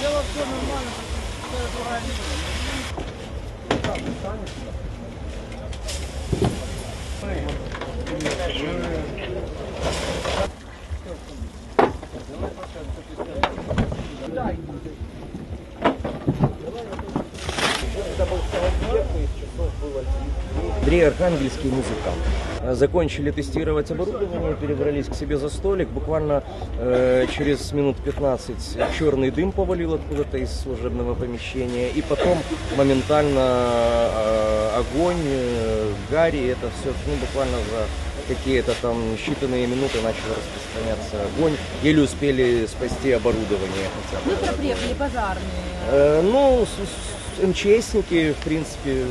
Дело все нормально, все это. Правильно. Андрей Архангельский музыкант. Закончили тестировать оборудование, перебрались к себе за столик. Буквально э, через минут 15 черный дым повалил откуда-то из служебного помещения. И потом моментально э, огонь, э, гарри, это все ну, буквально за какие-то там считанные минуты начал распространяться огонь. Еле успели спасти оборудование хотя бы. Быстро приехали пожарные. Э, ну, с- МЧСники, в принципе,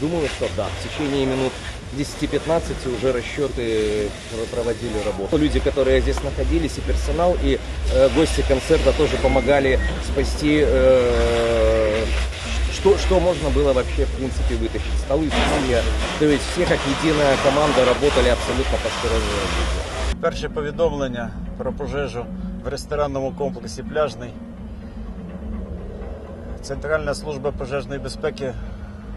думаю, что да, в течение минут 10-15 уже расчеты про- проводили работу. Люди, которые здесь находились, и персонал, и э, гости концерта тоже помогали спасти, э, что, что можно было вообще, в принципе, вытащить. Столы, стулья. То есть все как единая команда работали абсолютно по скорости. Перше повідомлення про пожежу в ресторанному комплексі Пляжний. Центральна служба пожежної безпеки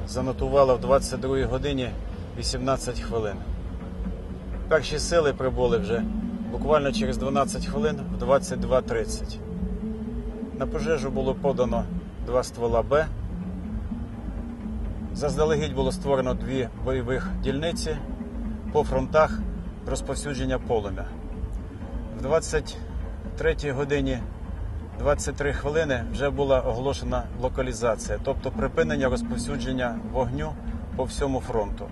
занотувала в 22 годині 18 хвилин. Перші сили прибули вже буквально через 12 хвилин в 22.30. На пожежу було подано два ствола Б. Заздалегідь було створено дві бойових дільниці по фронтах розповсюдження полум'я. В 23 годині 23 хвилини вже була оголошена локалізація, тобто припинення розповсюдження вогню по всьому фронту.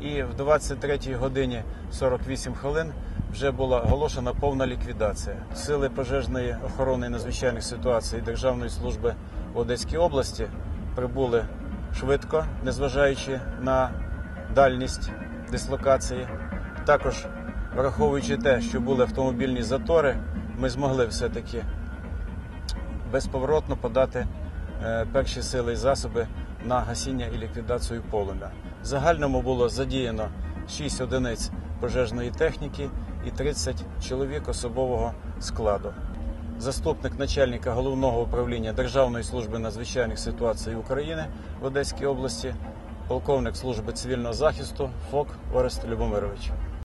І в 23 годині 48 хвилин вже була оголошена повна ліквідація. Сили пожежної охорони надзвичайних ситуацій Державної служби в Одеській області прибули швидко, незважаючи на дальність дислокації. Також враховуючи те, що були автомобільні затори, ми змогли все-таки безповоротно подати е, перші сили і засоби на гасіння і ліквідацію полум'я. В загальному було задіяно 6 одиниць пожежної техніки і 30 чоловік особового складу. Заступник начальника головного управління Державної служби надзвичайних ситуацій України в Одеській області, полковник служби цивільного захисту ФОК Орест Любомирович.